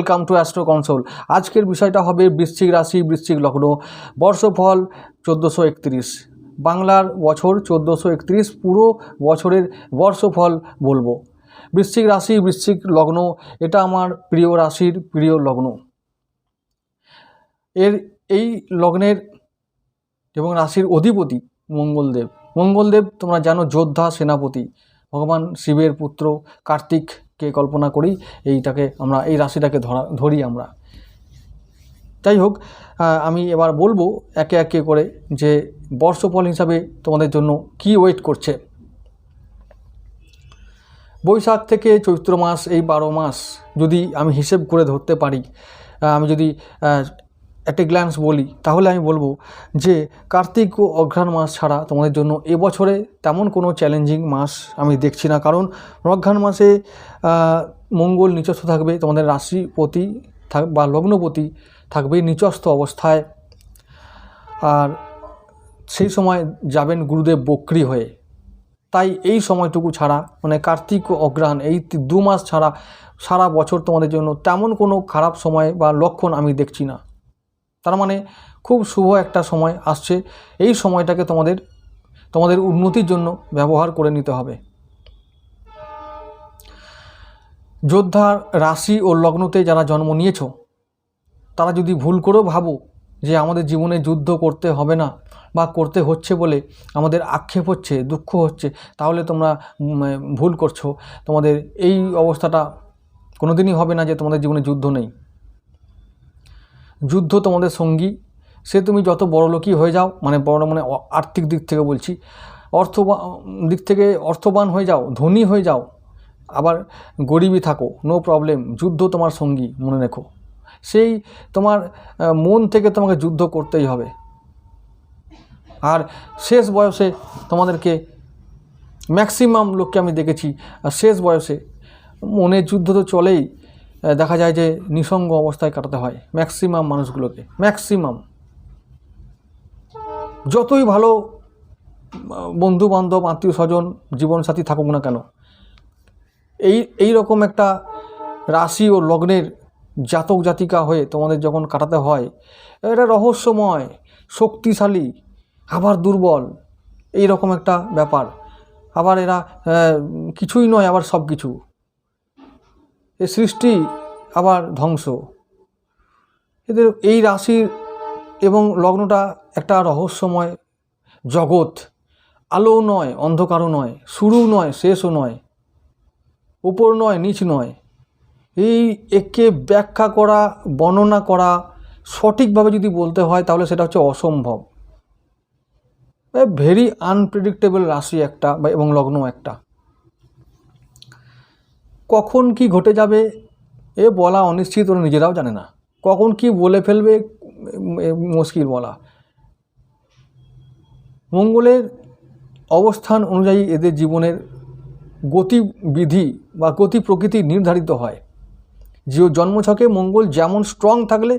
Welcome to astro console আজকের বিষয়টা হবে বৃশ্চিক রাশি, বৃশ্চিক লগ্ন। বর্ষফল চোদ্দোশো একত্রিশ। বাংলার বছর চোদ্দোশো একত্রিশ, পুরো বছরের বর্ষফল বলব। বৃশ্চিক রাশি, বৃশ্চিক লগ্ন, এটা আমার প্রিয় রাশির প্রিয় লগ্ন। এর এই লগ্নের এবং রাশির অধিপতি মঙ্গলদেব। মঙ্গলদেব তোমরা জানো যোদ্ধা, সেনাপতি। ভগবান শিবের পুত্র কার্তিককে কল্পনা করি, এইটাকে আমরা, এই রাশিটাকে ধরা, ধরি আমরা। যাই হোক আমি এবার বলব একে একে করে যে বর্ষফল হিসাবে তোমাদের জন্য কি ওয়েট করছে। বৈশাখ থেকে চৈত্র মাস, এই বারো মাস যদি আমি হিসেব করে ধরতে পারি আমি যদি একটা গ্ল্যান্স বলি, তাহলে আমি বলব যে কার্তিক ও অঘ্রাণ মাস ছাড়া তোমাদের জন্য এবছরে তেমন কোনো চ্যালেঞ্জিং মাস আমি দেখছি না। কারণ অঘ্রাণ মাসে মঙ্গল নিচস্থ থাকবে, তোমাদের রাশিপতি থাক, বা লগ্নপতি থাকবে নিচস্থ অবস্থায়। আর সেই সময় যাবেন গুরুদেব বক্রি হয়ে। তাই এই সময়টুকু ছাড়া মানে কার্তিক ও অগ্রহায়ণ এই দু মাস ছাড়া, সারা বছর তোমাদের জন্য তেমন কোনো খারাপ সময় বা লক্ষণ আমি দেখছি না। তার মানে খুব শুভ একটা সময় আসছে। এই সময়টাকে তোমাদের তোমাদের উন্নতির জন্য ব্যবহার করে নিতে হবে। যোদ্ধার রাশি ও লগ্নতে যারা জন্ম নিয়েছো, তারা যদি ভুল করেও ভাবো যে আমাদের জীবনে যুদ্ধ করতে হবে না বা করতে হচ্ছে বলে আমাদের আক্ষেপ হচ্ছে, দুঃখ হচ্ছে, তাহলে তোমরা ভুল করছ। তোমাদের এই অবস্থাটা কোনোদিনই হবে না যে তোমাদের জীবনে যুদ্ধ নেই। যুদ্ধ তোমাদের সঙ্গী। সে তুমি যত বড় লোকই হয়ে যাও মানে বড় মানে আর্থিক দিক থেকে বলছি অর্থ দিক থেকে অর্থবান হয়ে যাও, ধনী হয়ে যাও, আবার গরিবই থাকো নো প্রবলেম যুদ্ধ তোমার সঙ্গী, মনে রেখো। সেই তোমার মন থেকে তোমাকে যুদ্ধ করতেই হবে। আর শেষ বয়সে তোমাদেরকে ম্যাক্সিমাম লোককে আমি দেখেছি শেষ বয়সে। মনের যুদ্ধ তো চলেই দেখা যায় যে নিঃসঙ্গ অবস্থায় কাটাতে হয় ম্যাক্সিমাম মানুষগুলোকে, ম্যাক্সিমাম। যতই ভালো বন্ধু বান্ধব আত্মীয় স্বজন জীবনসাথী থাকুক না কেন, এই এই রকম একটা রাশি ও লগ্নের জাতক জাতিকা হয়ে তোমাদের যখন কাটাতে হয়, এটা রহস্যময়, শক্তিশালী, আবার দুর্বল, এই রকম একটা ব্যাপার। আবার এরা কিছুই নয়, আবার সব কিছু এ সৃষ্টি আবার ধ্বংস। এদের এই রাশির এবং লগ্নটা একটা রহস্যময় জগৎ। আলো নয়, অন্ধকারও নয় শুরু নয়, শেষও নয়, উপর নয়, নিচ নয়। এই একে ব্যাখ্যা করা, বর্ণনা করা সঠিকভাবে যদি বলতে হয়, তাহলে সেটা হচ্ছে অসম্ভব। ভেরি আনপ্রেডিক্টেবল রাশি একটা বা এবং লগ্ন একটা। কখন কি ঘটে যাবে এ বলা অনিশ্চিত ওরা নিজেরাও জানে না। কখন কি বলে ফেলবে মুশকিল বলা। মঙ্গলের অবস্থান অনুযায়ী এদের জীবনের গতিবিধি বা গতি প্রকৃতি নির্ধারিত হয়। যে জন্মছকে মঙ্গল যেমন স্ট্রং থাকলে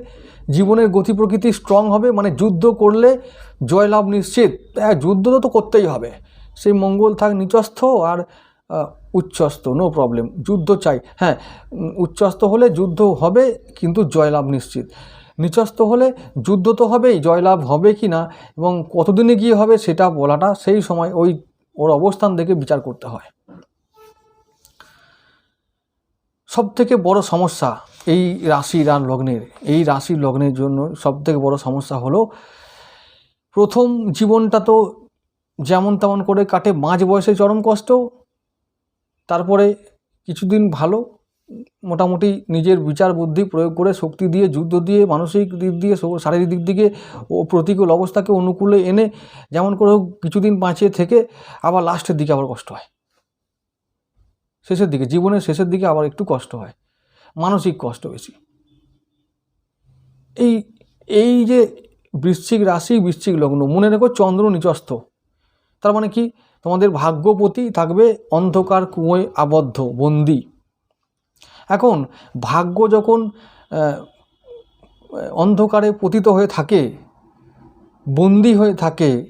জীবনের গতি প্রকৃতি স্ট্রং হবে মানে যুদ্ধ করলে জয়লাভ নিশ্চিত। হ্যাঁ যুদ্ধ তো করতেই হবে। সেই মঙ্গল থাক নিচস্থ আর উচ্চস্থ নো প্রবলেম যুদ্ধ চাই। হ্যাঁ উচ্চস্থ হলে যুদ্ধ হবে, কিন্তু জয়লাভ নিশ্চিত। নিচস্থ হলে যুদ্ধ তো হবেই, জয়লাভ হবে কি না, এবং কতদিনে গিয়ে হবে সেটা বলাটা, সেই সময় ওই, ওর অবস্থান দেখে বিচার করতে হয়। সব থেকে বড় সমস্যা এই রাশি রান লগ্নের, এই রাশি লগ্নের জন্য সব থেকে বড় সমস্যা হলো, প্রথম জীবনটা তো যেমন তেমন করে কাটে, মাঝ বয়সে চরম কষ্ট তারপরে কিছুদিন ভালো, মোটামুটি নিজের বিচার বুদ্ধি প্রয়োগ করে শক্তি দিয়ে, যুদ্ধ দিয়ে, মানসিক দিক দিয়ে শারীরিক দিক দিকে ও প্রতিকূল অবস্থাকে অনুকূলে এনে যেমন করে হোক কিছুদিন বাঁচিয়ে থেকে আবার লাস্টের দিকে আবার কষ্ট হয়। শেষের দিকে, জীবনের শেষের দিকে আবার একটু কষ্ট হয়, মানসিক কষ্ট বেশি। এই এই যে বৃশ্চিক রাশি, বৃশ্চিক লগ্ন, মনে রেখো চন্দ্র নিচস্থ, তার মানে কি? তোমাদের ভাগ্যপতি থাকবে অন্ধকার কুয়োয় আবদ্ধ, বন্দি। এখন, ভাগ্য যখন অন্ধকারে পতিত হয়ে থাকে, বন্দি হয়ে থাকে,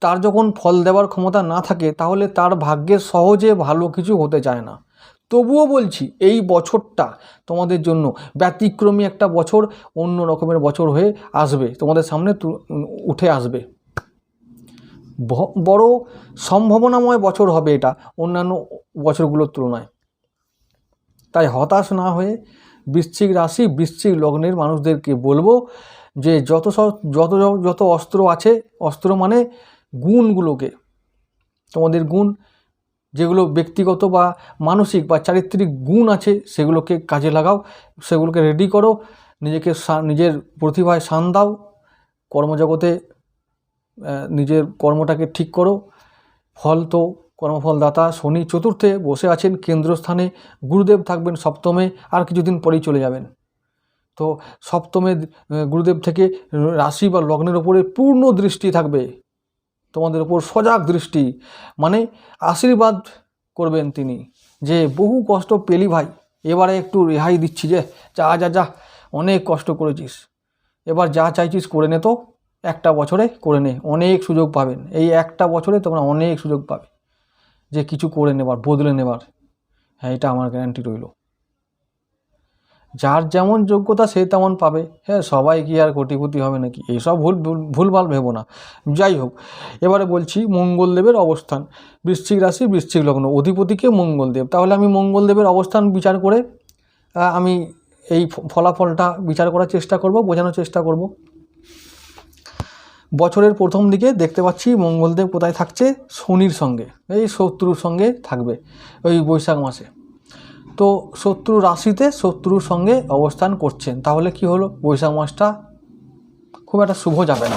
তার যখন ফল দেওয়ার ক্ষমতা না থাকে, তাহলে তার ভাগ্যে সহজে ভালো কিছু হতে চায় না। তবুও বলছি, এই বছরটা তোমাদের জন্য ব্যতিক্রমী একটা বছর, অন্য রকমের বছর হয়ে আসবে, তোমাদের সামনে উঠে আসবে। বড় সম্ভাবনাময় বছর হবে এটা অন্যান্য বছরগুলোর তুলনায়। তাই হতাশ না হয়ে বৃশ্চিক রাশি, বৃশ্চিক লগ্নের মানুষদেরকে বলব যে যত যত যত অস্ত্র আছে, অস্ত্র মানে গুণগুলোকে। তোমাদের গুণ যেগুলো ব্যক্তিগত বা মানসিক বা চারিত্রিক গুণ আছে সেগুলোকে কাজে লাগাও, সেগুলোকে রেডি করো, নিজেকে নিজের প্রতিভায় শান দাও, কর্মজগতে নিজের কর্মটাকে ঠিক করো। ফল তো কর্মফলদাতা শনি চতুর্থে বসে আছেন কেন্দ্রস্থানে। গুরুদেব থাকবেন সপ্তমে, আর কিছুদিন পরেই চলে যাবেন। তো সপ্তমে গুরুদেব থেকে রাশি বা লগ্নের ওপরে পূর্ণ দৃষ্টি থাকবে। তোমাদের ওপর সজাগ দৃষ্টি মানে আশীর্বাদ করবেন তিনি। যে বহু কষ্ট পেলি ভাই, এবারে একটু রেহাই দিচ্ছি যে, যা যা যা, অনেক কষ্ট করেছিস। এবার যা চাইছিস করে নে তো। একটা বছরে করে নে, অনেক সুযোগ পাবেন এই একটা বছরে তোমরা অনেক সুযোগ পাবে যে কিছু করে নেবার, বদলে নেবার। হ্যাঁ এটা আমার গ্যারান্টি রইল। যার যেমন যোগ্যতা সে তেমন পাবে। হ্যাঁ সবাই কি আর কোটিপতি হবে নাকি? এইসব ভুল ভুল, ভুলভাল ভেবো না। যাই হোক, এবারে বলছি মঙ্গলদেবের অবস্থান। বৃশ্চিক রাশি, বৃশ্চিক লগ্ন। অধিপতিকে মঙ্গলদেব। তাহলে আমি মঙ্গলদেবের অবস্থান বিচার করে আমি এই ফলাফলটা বিচার করার চেষ্টা করব, বোঝানোর চেষ্টা করব। বছরের প্রথম দিকে দেখতে পাচ্ছি মঙ্গলদেব কোথায় থাকছে? শনির সঙ্গে। এই শত্রুর সঙ্গে থাকবে ওই বৈশাখ মাসে। তো শত্রু রাশিতে শত্রুর সঙ্গে অবস্থান করছেন। তাহলে কি হলো? বৈশাখ মাসটা খুব একটা শুভ যাবে না।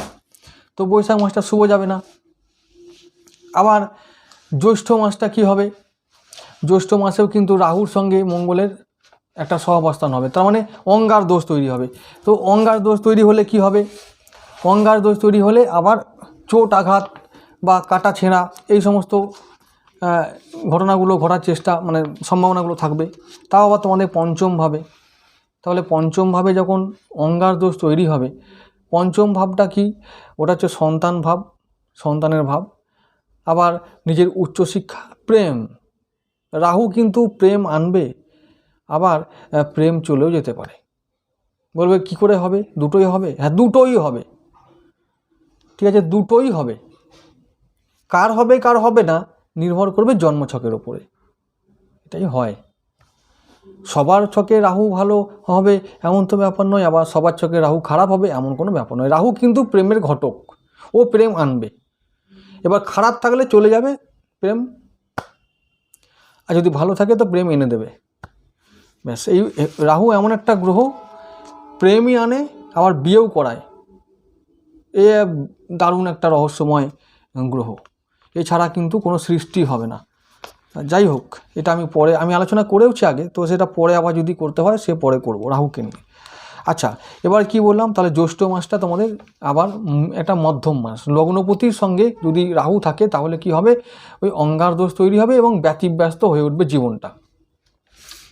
তো বৈশাখ মাসটা শুভ যাবে না। আবার জ্যৈষ্ঠ মাসটা কি হবে? জ্যৈষ্ঠ মাসেও কিন্তু রাহুর সঙ্গে মঙ্গলের একটা সহাবস্থান হবে। তার মানে অঙ্গার দোষ তৈরি হবে। তো অঙ্গার দোষ তৈরি হলে কি হবে? অঙ্গার দোষ তৈরি হলে আবার চোট আঘাত বা কাটা ছেঁড়া এই সমস্ত ঘটনাগুলো ঘটার চেষ্টা মানে সম্ভাবনাগুলো থাকবে। তাও আবার তোমাদের পঞ্চমভাবে তাহলে পঞ্চমভাবে যখন অঙ্গার দোষ তৈরি হবে, পঞ্চম ভাবটা কি? ওটা হচ্ছে সন্তান ভাব, সন্তানের ভাব। আবার নিজের উচ্চশিক্ষা, প্রেম। রাহু কিন্তু প্রেম আনবে, আবার প্রেম চলেও যেতে পারে। বলবে কি করে হবে? দুটোই হবে? হ্যাঁ দুটোই হবে। ঠিক আছে, দুটোই হবে। কার হবে কার হবে না, নির্ভর করবে জন্মছকের ওপরে এটাই হয়। সবার ছকে রাহু ভালো হবে, এমন তো ব্যাপার নয়। আবার সবার ছকে রাহু খারাপ হবে, এমন কোনো ব্যাপার নয়। রাহু কিন্তু প্রেমের ঘটক। ও প্রেম আনবে। এবার খারাপ থাকলে চলে যাবে প্রেম। আর যদি ভালো থাকে তো প্রেম এনে দেবে। ব্যাস, এই রাহু এমন একটা গ্রহ, প্রেমই আনে, আবার বিয়েও করায়। এ দারুণ একটা রহস্যময় গ্রহ। এছাড়া কিন্তু কোনো সৃষ্টি হবে না। যাই হোক, এটা আমি পরে, আমি আলোচনা করেওছি আগে, তো সেটা পরে আবার যদি করতে হয়, সে পরে করব, রাহুকে নিয়ে। আচ্ছা এবার কি বললাম, তাহলে জ্যৈষ্ঠ মাসটা তোমাদের আবার একটা মধ্যম মাস। লগ্নপতির সঙ্গে যদি রাহু থাকে, তাহলে কি হবে? ওই অঙ্গার দোষ তৈরি হবে এবং ব্যতিব্যস্ত হয়ে উঠবে জীবনটা।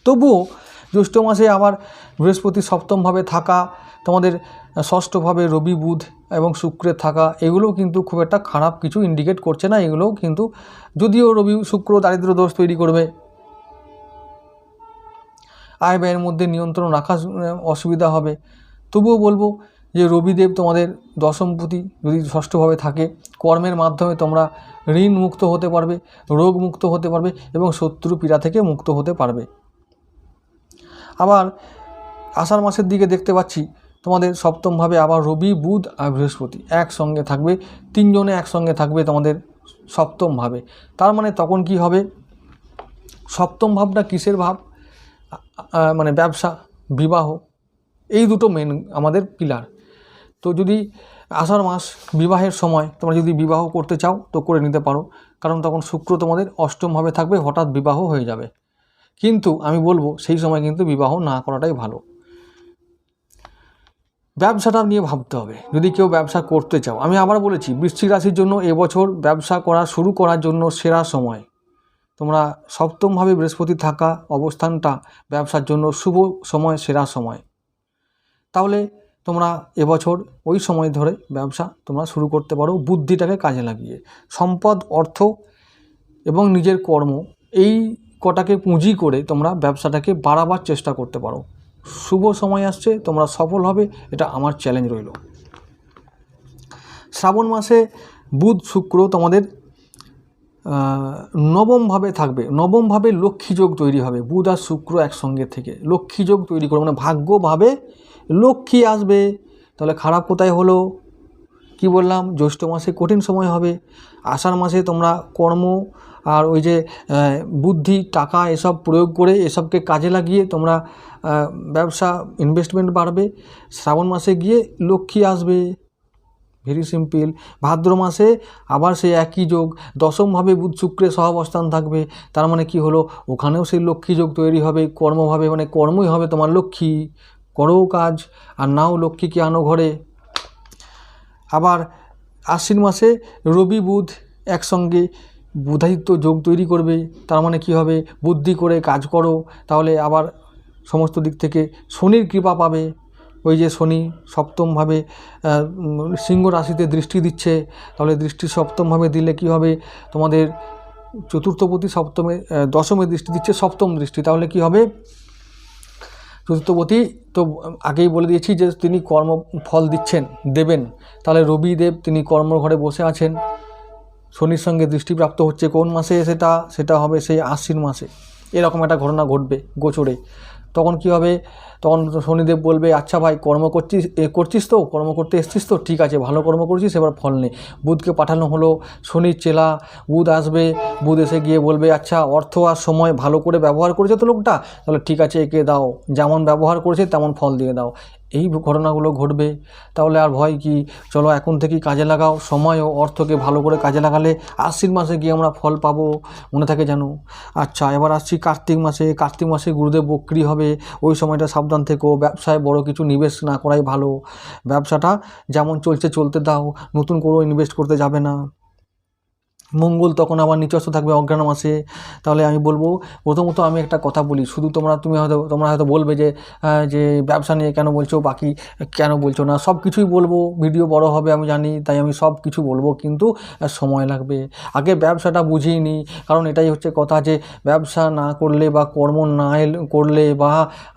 তবুও জ্যৈষ্ঠ মাসে আবার বৃহস্পতি সপ্তমভাবে থাকা তোমাদের ষষ্ঠভাবে রবি বুধ এবং শুক্রের থাকা এগুলো কিন্তু খুব একটা খারাপ কিছু ইন্ডিকেট করছে না, এগুলোও কিন্তু যদিও রবি, শুক্র দারিদ্র দোষ তৈরি করবে। আয় ব্যয়ের মধ্যে নিয়ন্ত্রণ রাখা অসুবিধা হবে। তবুও বলব যে রবিদেব তোমাদের দশমপতি যদি ষষ্ঠভাবে থাকে, কর্মের মাধ্যমে তোমরা ঋণ মুক্ত হতে পারবে, রোগ মুক্ত হতে পারবে এবং শত্রু পীড়া থেকে মুক্ত হতে পারবে। আবার আষাঢ় মাসের দিকে দেখতে পাচ্ছি তোমাদের সপ্তমভাবে আবার রবি, বুধ আর বৃহস্পতি। একসঙ্গে থাকবে, তিনজনে একসঙ্গে থাকবে তোমাদের সপ্তমভাবে তার মানে তখন কি হবে? সপ্তম ভাবটা কিসের ভাব? মানে ব্যবসা, বিবাহ, এই দুটো মেন আমাদের পিলার তো যদি আষাঢ় মাস বিবাহের সময় তোমরা যদি বিবাহ করতে চাও, তো করে নিতে পারো। কারণ তখন শুক্র তোমাদের অষ্টমভাবে থাকবে, হঠাৎ বিবাহ হয়ে যাবে। কিন্তু আমি বলব, সেই সময় কিন্তু বিবাহ না করাটাই ভালো। ব্যবসাটা নিয়ে ভাবতে হবে। যদি কেউ ব্যবসা করতে চাও, আমি আবার বলেছি, বৃশ্চিক রাশির জন্য এবছর ব্যবসা করা, শুরু করার জন্য সেরা সময়। তোমরা সপ্তমভাবে বৃহস্পতি থাকা অবস্থানটা ব্যবসার জন্য শুভ সময়, সেরা সময়। তাহলে তোমরা এবছর ওই সময় ধরে ব্যবসা তোমরা শুরু করতে পারো, বুদ্ধিটাকে কাজে লাগিয়ে। সম্পদ, অর্থ এবং নিজের কর্ম, এই কটাকে পুঁজি করে তোমরা ব্যবসাটাকে বাড়াবার চেষ্টা করতে পারো। শুভ সময় আসছে, তোমরা সফল হবে, এটা আমার চ্যালেঞ্জ রইল। শ্রাবণ মাসে বুধ শুক্র তোমাদের নবমভাবে থাকবে, নবমভাবে লক্ষ্মী যোগ তৈরি হবে, বুধ আর শুক্র একসঙ্গে থেকে। লক্ষ্মী যোগ তৈরি করবে মানে ভাগ্যভাবে লক্ষ্মী আসবে। তাহলে খারাপ কোথায় হলো? কি বললাম? জ্যৈষ্ঠ মাসে কঠিন সময় হবে। আষাঢ় মাসে তোমরা কর্ম আর ওই যে বুদ্ধি, টাকা এসব প্রয়োগ করে এসবকে কাজে লাগিয়ে তোমরা ব্যবসা ইনভেস্টমেন্ট বাড়বে। শ্রাবণ মাসে গিয়ে লক্ষ্মী আসবে। ভেরি সিম্পল ভাদ্র মাসে আবার সেই একই যোগ। দশমভাবে বুধ শুক্রের সহাবস্থান থাকবে। তার মানে কি হলো? ওখানেও সেই লক্ষ্মী যোগ তৈরি হবে। কর্মভাবে মানে কর্মই হবে তোমার লক্ষ্মী। করো কাজ, আর নাও লক্ষ্মীকে আনো ঘরে। আবার আশ্বিন মাসে রবি বুধ একসঙ্গে। বুধায়িত্ব যোগ তৈরি করবে, তার মানে কি হবে? বুদ্ধি করে কাজ করো, তাহলে আবার সমস্ত দিক থেকে শনির কৃপা পাবে। ওই যে শনি সপ্তমভাবে সিংহ রাশিতে দৃষ্টি দিচ্ছে, তাহলে দৃষ্টি সপ্তমভাবে দিলে কি হবে? তোমাদের চতুর্থপতি সপ্তমে দশমে দৃষ্টি দিচ্ছে, সপ্তম দৃষ্টি। তাহলে কি হবে? চতুর্থপতি, তো আগেই বলে দিয়েছি যে তিনি কর্ম ফল দিচ্ছেন, দেবেন। তাহলে রবিদেব তিনি কর্মঘরে বসে আছেন। শনির সঙ্গে দৃষ্টিপ্রাপ্ত হচ্ছে কোন মাসে সেটা সেটা হবে সেই আশ্বিন মাসে। এরকম একটা ঘটনা ঘটবে গোচরে। তখন কি হবে? তখন শনিদেব বলবে আচ্ছা ভাই, কর্ম করছিস, এ করছিস তো? কর্ম করতে এসছিস তো? ঠিক আছে, ভালো কর্ম করছিস, এবার ফল নেই বুধকে পাঠানো হলো শনির চেলা। বুধ আসবে, বুধ এসে গিয়ে বলবে আচ্ছা অর্থ আর সময় ভালো করে ব্যবহার করেছে তো লোকটা? তাহলে ঠিক আছে, একে দাও। যেমন ব্যবহার করেছে, তেমন ফল দিয়ে দাও। এই ঘটনাগুলো ঘটবে, তাহলে আর ভয় কি? চলো এখন থেকেই কাজে লাগাও, সময় ও অর্থকে ভালো করে কাজে লাগালে আশ্বিন মাসে গিয়ে আমরা ফল পাবো, মনে থাকে জানো আচ্ছা এবার আসছি কার্তিক মাসে কার্তিক মাসে গুরুদেব বক্রি হবে, ওই সময়টা সাবধান থেকো, ব্যবসায় বড় কিছু নিবেশ না করাই ভালো। ব্যবসাটা যেমন চলছে চলতে দাও, নতুন করে ইনভেস্ট করতে যাবে না। মঙ্গল তখন আবার নিচস্ত থাকবে অজ্ঞান মাসে তাহলে আমি বলব, প্রথমত আমি একটা কথা বলি, শুধু তোমরা, তুমি হয়তো, তোমরা হয়তো বলবে যে যে ব্যবসা নিয়ে কেন বলছো, বাকি কেন বলছো না, সব কিছুই বলব, ভিডিও বড় হবে আমি জানি, তাই আমি সব কিছু বলব, কিন্তু সময় লাগবে। আগে ব্যবসাটা বুঝিয়ে নিই কারণ এটাই হচ্ছে কথা যে, ব্যবসা না করলে বা কর্ম না এলে, করলে বা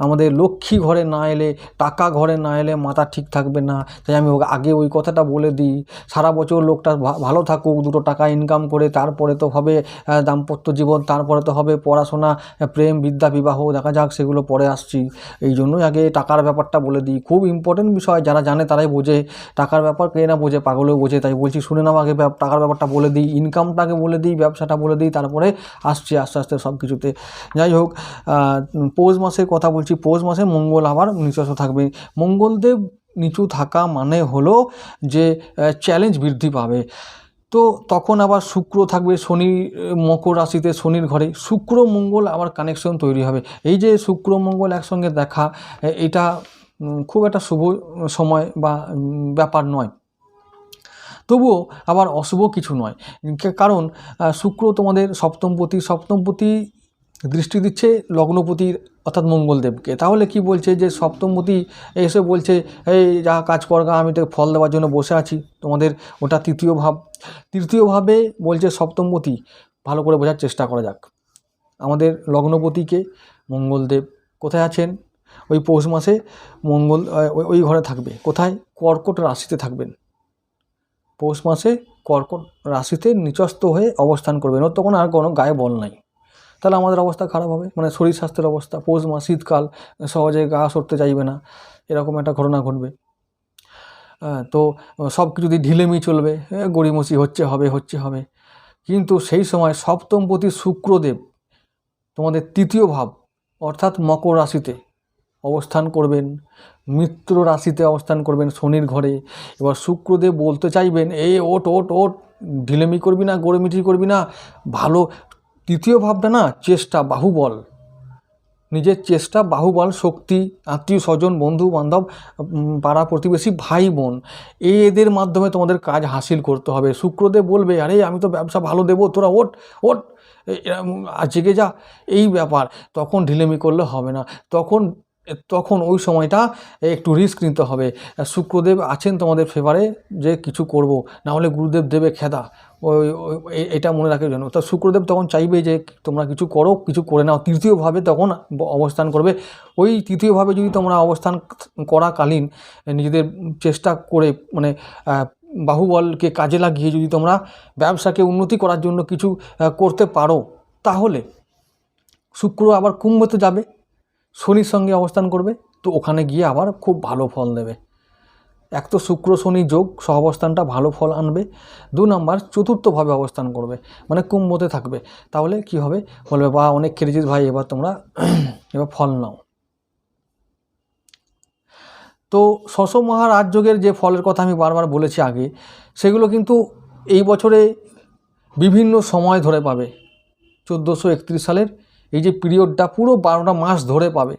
আমাদের লক্ষ্মী ঘরে না এলে, টাকা ঘরে না এলে মাথা ঠিক থাকবে না। তাই আমি আগে ওই কথাটা বলে দিই, সারা বছর লোকটা ভালো থাকুক, দুটো টাকা ইনকাম করে, তারপরে তো হবে দাম্পত্য জীবন, তারপরে তো হবে পড়াশোনা, প্রেম, বিদ্যা, বিবাহ, দেখা যাক সেগুলো পরে আসছি। এই জন্যই আগে টাকার ব্যাপারটা বলে দিই। খুব ইম্পর্টেন্ট বিষয়, যারা জানে তারাই বোঝে। টাকার ব্যাপার কে না বোঝে পাগলেও বোঝে, তাই বলছি শুনে নাও আগে টাকার ব্যাপারটা বলে দিই। ইনকামটাকে বলে দিই, ব্যবসাটা বলে দিই, তারপরে আসছি আস্তে আস্তে সব কিছুতে। যাই হোক পৌষ মাসের কথা বলছি। পৌষ মাসে মঙ্গল আবার নিচস্ত থাকবে। মঙ্গলদেব নিচু থাকা মানে হলো যে চ্যালেঞ্জ বৃদ্ধি পাবে। তো তখন আবার শুক্র থাকবে, শনি, মকর রাশিতে শনির ঘরে। শুক্র, মঙ্গল আবার কানেকশন তৈরি হবে। এই যে শুক্র, মঙ্গল একসঙ্গে দেখা এটা খুব একটা শুভ সময় বা ব্যাপার নয়। তবুও আবার অশুভ কিছু নয়। কারণ শুক্র তোমাদের সপ্তমপতি সপ্তমপতি দৃষ্টি দিচ্ছে, লগ্নপতির অর্থাৎ মঙ্গলদেবকে। তাহলে কি বলছে যে সপ্তমপতি এসে বলছে, এই যা কাজ করগা আমি তোকে ফল দেওয়ার জন্য বসে আছি। তোমাদের ওটা তৃতীয় ভাব। তৃতীয়ভাবে বলছে সপ্তমপতি, ভালো করে বোঝার চেষ্টা করা যাক। আমাদের লগ্নপতিকে মঙ্গলদেব কোথায় আছেন? ওই পৌষ মাসে মঙ্গল ওই- ঘরে থাকবে। কোথায়? কর্কট রাশিতে থাকবেন। পৌষ মাসে কর্কট রাশিতে নিচস্থ হয়ে অবস্থান করবেন। ওর তখন আর কোনো গায়ে বল নাই। তাহলে আমাদের অবস্থা খারাপ হবে। মানে শরীর স্বাস্থ্যের অবস্থা পৌষ মাস শীতকাল সহজে গা সরতে চাইবে না। এরকম একটা ঘটনা ঘটবে। হ্যাঁ, তো সব কিছু যদি ঢিলেমি চলবে এ, গড়িমসি হচ্ছে হবে হচ্ছে হবে। কিন্তু সেই সময় সপ্তমপতি শুক্রদেব তোমাদের তৃতীয় ভাব অর্থাৎ মকর রাশিতে অবস্থান করবেন। মিত্র রাশিতে অবস্থান করবেন শনির ঘরে। এবার শুক্রদেব বলতে চাইবেন এই ওট ওট ওট ঢিলেমি করবি না গড়িমিটি করবি না ভালো তৃতীয় ভাবটা না, চেষ্টা, বাহুবল। নিজের চেষ্টা, বাহুবল, শক্তি, আত্মীয় স্বজন, বন্ধু, বান্ধব পাড়া প্রতিবেশী, ভাই, বোন এদের মাধ্যমে তোমাদের কাজ হাসিল করতে হবে। শুক্রদেব বলবে, আরে, আমি তো ব্যবসা ভালো দেবো, তোরা ওট ওট আজকে যা। এই ব্যাপার। তখন ঢিলেমি করলে হবে না। তখন তখন ওই সময়টা একটু রিস্ক নিতে হবে। শুক্রদেব আছেন তোমাদের ফেভারে যে কিছু করব, না হলে গুরুদেব দেবে খেদা। ওই এটা মনে রাখার জন্য তো শুক্রদেব তখন চাইবে যে তোমরা কিছু করো, কিছু করে নাও। তৃতীয়ভাবে তখন অবস্থান করবে। ওই তৃতীয়ভাবে যদি তোমরা অবস্থান করাকালীন নিজেদের চেষ্টা করে মানে বাহুবলকে কাজে লাগিয়ে যদি তোমরা ব্যবসাকে উন্নতি করার জন্য কিছু করতে পারো, তাহলে শুক্র আবার কুম্ভতে যাবে। শনির সঙ্গে অবস্থান করবে, তো ওখানে গিয়ে আবার খুব ভালো ফল দেবে। এক তো শুক্র শনি যোগ সহাবস্থানটা ভালো ফল আনবে। দু নম্বর, চতুর্থভাবে অবস্থান করবে মানে কুম্ভতে থাকবে। তাহলে কি হবে? বলবে বা অনেক খেলেছিস ভাই, এবার তোমরা এবার ফল নাও। তো শশ মহারাজযোগের যে ফলের কথা আমি বারবার বলেছি আগে, সেগুলো কিন্তু এই বছরে বিভিন্ন সময় ধরে পাবে। চোদ্দোশো সালের এই যে পিরিয়ডটা পুরো বারোটা মাস ধরে পাবে।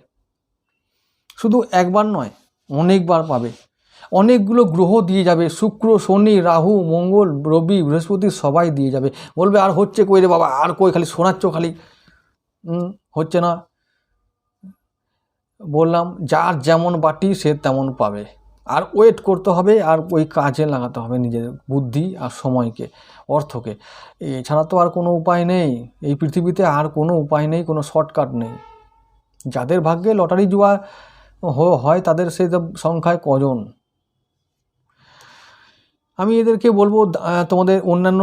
শুধু একবার নয়, অনেকবার পাবে। অনেকগুলো গ্রহ দিয়ে যাবে, শুক্র, শনি, রাহু, মঙ্গল, রবি, বৃহস্পতি সবাই দিয়ে যাবে। বলবে, আর হচ্ছে কই রে বাবা? আর কই খালি শোনাচ্ছ খালি? হচ্ছে না। বললাম, যার যেমন বাটি সে তেমন পাবে। আর ওয়েট করতে হবে আর ওই কাজে লাগাতে হবে নিজের বুদ্ধি আর সময়কে, অর্থকে। এছাড়া তো আর কোনো উপায় নেই। এই পৃথিবীতে আর কোনো উপায় নেই, কোনো শর্টকাট নেই। যাদের ভাগ্যে লটারি জুয়া হয় তাদের সে সংখ্যায় কজন? আমি এদেরকে বলব তোমাদের অন্যান্য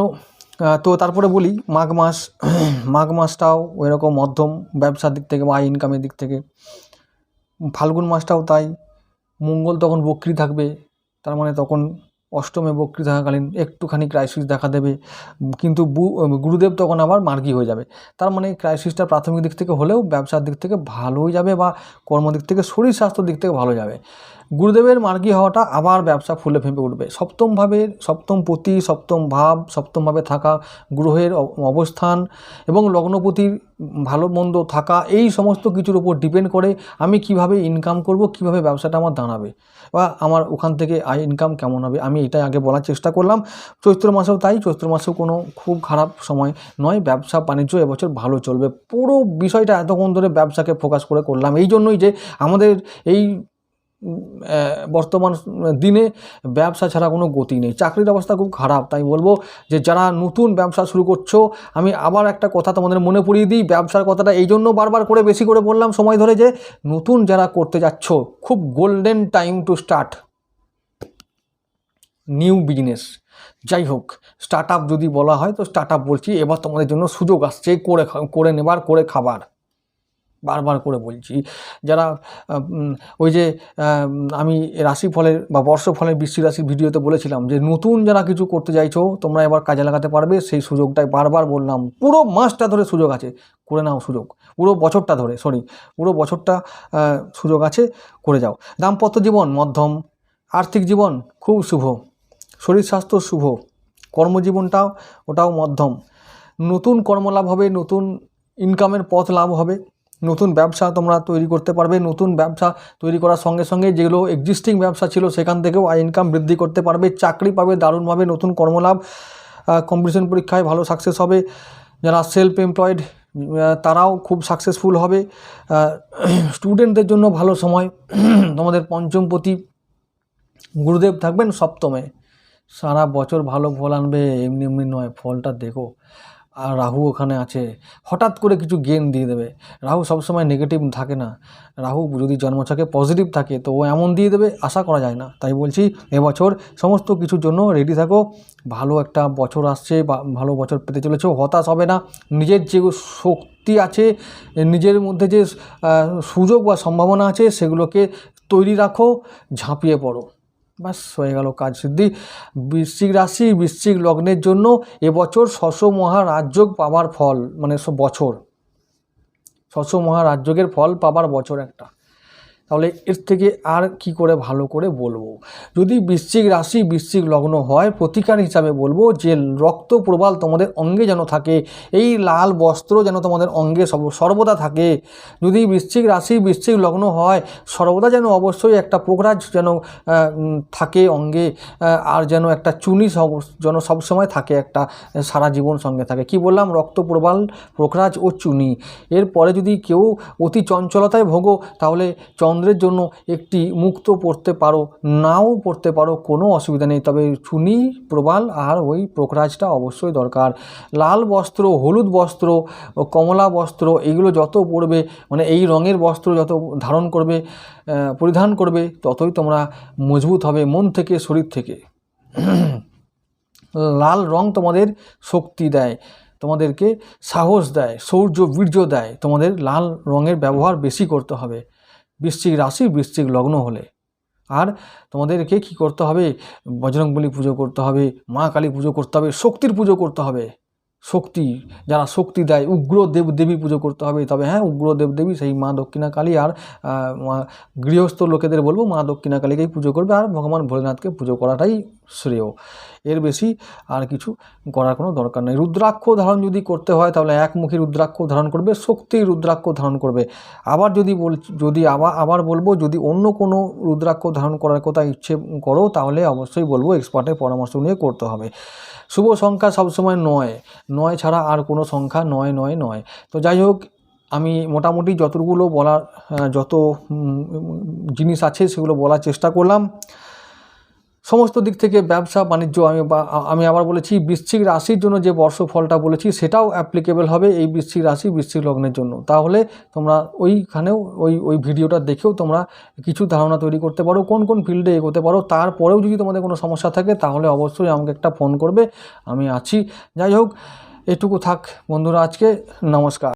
তো তারপরে বলি, মাঘ মাস, মাঘ মাসটাও ওইরকম মধ্যম ব্যবসার দিক থেকে বা ইনকামের দিক থেকে। ফাল্গুন মাসটাও তাই। মঙ্গল তখন বক্রি থাকবে, তার মানে তখন অষ্টমে বক্রি থাকাকালীন একটুখানি ক্রাইসিস দেখা দেবে, কিন্তু গুরুদেব তখন আবার মার্গি হয়ে যাবে। তার মানে ক্রাইসিসটা প্রাথমিক দিক থেকে হলেও ব্যবসার দিক থেকে ভালোই যাবে বা কর্মদিক থেকে শরীর স্বাস্থ্য দিক থেকে ভালো যাবে। গুরুদেবের মার্গী হওয়াটা আবার ব্যবসা ফুলে ফেঁপে উঠবে। সপ্তমভাবে সপ্তম পতি, সপ্তম ভাব সপ্তমভাবে থাকা, গ্রহের অবস্থান এবং লগ্নপতির ভালো মন্দ থাকা, এই সমস্ত কিছুর উপর ডিপেন্ড করে আমি কীভাবে ইনকাম করব, কীভাবে ব্যবসাটা আমার দাঁড়াবে বা আমার ওখান থেকে আয় ইনকাম কেমন হবে, আমি এটাই আগে বলার চেষ্টা করলাম। চৈত্র মাসেও তাই, চৈত্র মাসেও কোনো খুব খারাপ সময় নয়, ব্যবসা বাণিজ্য এবছর ভালো চলবে। পুরো বিষয়টা এতক্ষণ ধরে ব্যবসাকে ফোকাস করে করলাম, এই জন্যই যে আমাদের এই বর্তমান দিনে ব্যবসা ছাড়া কোনো গতি নেই। চাকরির অবস্থা খুব খারাপ, তাই বলব যে যারা নতুন ব্যবসা শুরু করছ, আমি আবার একটা কথা তোমাদের মনে পড়িয়ে দিই, ব্যবসার কথাটা এই জন্য বারবার করে বেশি করে বললাম সময় ধরে যে নতুন যারা করতে যাচ্ছ, খুব golden time to start new business যাই হোক স্টার্ট যদি বলা হয়, তো স্টার্ট বলছি, এবার তোমাদের জন্য সুযোগ আসছে, করে করে নেবার, করে খাবার। বারবার করে বলছি। যারা ওই যে আমি রাশিফলের বা বর্ষফলের বৃষ্টি রাশির ভিডিওতে বলেছিলাম যে, নতুন যারা কিছু করতে চাইছো, তোমরা এবার কাজে লাগাতে পারবে। সেই সুযোগটাই বারবার বললাম। পুরো মাসটা ধরে সুযোগ আছে। করে নাও সুযোগ। পুরো বছরটা ধরে সরি পুরো বছরটা সুযোগ আছে। করে যাও। দাম্পত্য জীবন, মধ্যম। আর্থিক জীবন, খুব শুভ। শরীর স্বাস্থ্য শুভ। কর্মজীবনটাও, ওটাও মধ্যম। নতুন কর্মলাভ হবে, নতুন ইনকামের পথ লাভ হবে। নতুন ব্যবসা তোমরা তৈরি করতে পারবে, নতুন ব্যবসা তৈরি করার সঙ্গে সঙ্গে যেগুলো এক্সিস্টিং ব্যবসা ছিল সেখান থেকেও ইনকাম বৃদ্ধি করতে পারবে, চাকরি পাবে দারুণভাবে, নতুন কর্মলাভ কম্পিটিশন পরীক্ষায় ভালো সাকসেস হবে, যারা সেলফ এমপ্লয়েড তারাও খুব সাকসেসফুল হবে স্টুডেন্টদের জন্য ভালো সময়, তোমাদের পঞ্চমপতি গুরুদেব থাকবেন সপ্তমে, সারা বছর ভালো ফল আনবে, এমনি এমনি নয়, ফলটা দেখো। আর রাহু ওখানে আছে। হঠাৎ করে কিছু গেন দিয়ে দেবে। রাহু সবসময় নেগেটিভ থাকে না। রাহু যদি জন্মছকে পজিটিভ থাকে, তো ও এমন দিয়ে দেবে, আশা করা যায় না। তাই বলছি, এবছর সমস্ত কিছুর জন্য রেডি থাকো। ভালো একটা বছর আসছে বা ভালো বছর পেতে চলেছে, হতাশ হবে না। নিজের যে শক্তি আছে, নিজের মধ্যে যে সুযোগ বা সম্ভাবনা আছে, সেগুলোকে তৈরি রাখো, ঝাঁপিয়ে পড়ো। ব্যাস, হয়ে গেল কাজ সিদ্ধি। বৃশ্চিক রাশি, বৃশ্চিক লগ্নের জন্য এবছর শশ মহারাজযোগ পাবার ফল মানে বছর। শশ মহারাজযোগের ফল পাবার বছর একটা। তাহলে এর থেকে আর কি করে ভালো করে বলব? যদি বৃশ্চিক রাশি, বৃশ্চিক লগ্ন হয়, প্রতিকার হিসাবে বলব যে রক্ত প্রবাল তোমাদের অঙ্গে যেন থাকে, এই লাল বস্ত্র যেন তোমাদের অঙ্গে সর্বদা থাকে। যদি বৃশ্চিক রাশি, বৃশ্চিক লগ্ন হয়, সর্বদা যেন অবশ্যই একটা পোকরাজ যেন থাকে অঙ্গে আর যেন একটা চুনি যেন সবসময় থাকে, একটা সারা জীবন সঙ্গে থাকে। কি বললাম? রক্ত প্রবাল, পোকরাজ ও চুনি। এরপরে যদি কেউ অতি চঞ্চলতায় ভোগো, তাহলে চন্দ্রের জন্য একটি মুক্ত পড়তে পারো, নাও পড়তে পারো, কোনো অসুবিধা নেই। তবে চুনি, প্রবাল আর ওই প্রকরাজটা অবশ্যই দরকার। লাল বস্ত্র, হলুদ বস্ত্র, কমলা বস্ত্র, এগুলো যত পরবে মানে এই রঙের বস্ত্র যত ধারণ করবে পরিধান করবে, ততই তোমরা মজবুত হবে মন থেকে, শরীর থেকে। লাল রং তোমাদের শক্তি দেয়, তোমাদেরকে সাহস দেয় শৌর্য বীর্য দেয়, তোমাদের লাল রঙের ব্যবহার বেশি করতে হবে। বৃশ্চিক রাশি, বৃশ্চিক লগ্ন হলে। আর তোমাদেরকে কি করতে হবে? বজরংবলী পুজো করতে হবে, মা কালী পুজো করতে হবে, শক্তির পুজো করতে হবে। শক্তি, যারা শক্তি দেয়, উগ্র দেব দেবী পুজো করতে হবে। তবে হ্যাঁ উগ্র দেব দেবী, সেই মা দক্ষিণা কালী আর গৃহস্থ লোকেদের বলব মা দক্ষিণা কালীকেই পুজো করবে। আর ভগবান ভোলেনাথকে পুজো করাটাই শ্রেয়। এর বেশি আর কিছু করার কোনো দরকার নেই। রুদ্রাক্ষ ধারণ যদি করতে হয়, তাহলে একমুখী রুদ্রাক্ষ ধারণ করবে শক্তির রুদ্রাক্ষ ধারণ করবে। আবার যদি বল, যদি আবার আবার বলব, যদি অন্য কোনো রুদ্রাক্ষ ধারণ করার কথা ইচ্ছে করো, তাহলে অবশ্যই বলব এক্সপার্টের পরামর্শ নিয়ে করতে হবে। শুভ সংখ্যা সবসময় নয়। নয় ছাড়া আর কোনো সংখ্যা নয় নয় নয়। তো যাই হোক, আমি মোটামুটি যতগুলো বলার যত জিনিস আছে, সেগুলো বলার চেষ্টা করলাম। সমস্ত দিক থেকে ব্যবসা, বাণিজ্য আমি আমি আবার বলেছি বৃশ্চিক রাশির জন্য যে বর্ষফলটা বলেছি সেটাও অ্যাপ্লিকেবল হবে এই বৃশ্চিক রাশি, বৃশ্চিক লগ্নের জন্য। তাহলে তোমরা ওইখানেও ওই ওই ভিডিওটা দেখেও তোমরা কিছু ধারণা তৈরি করতে পারো, কোন কোন ফিল্ডে এগোতে পারো। তারপরেও যদি তোমাদের কোনো সমস্যা থাকে তাহলে অবশ্যই আমাকে একটা ফোন করবে, আমি আছি। যাই হোক, এটুকু থাক বন্ধুরা আজকে, নমস্কার।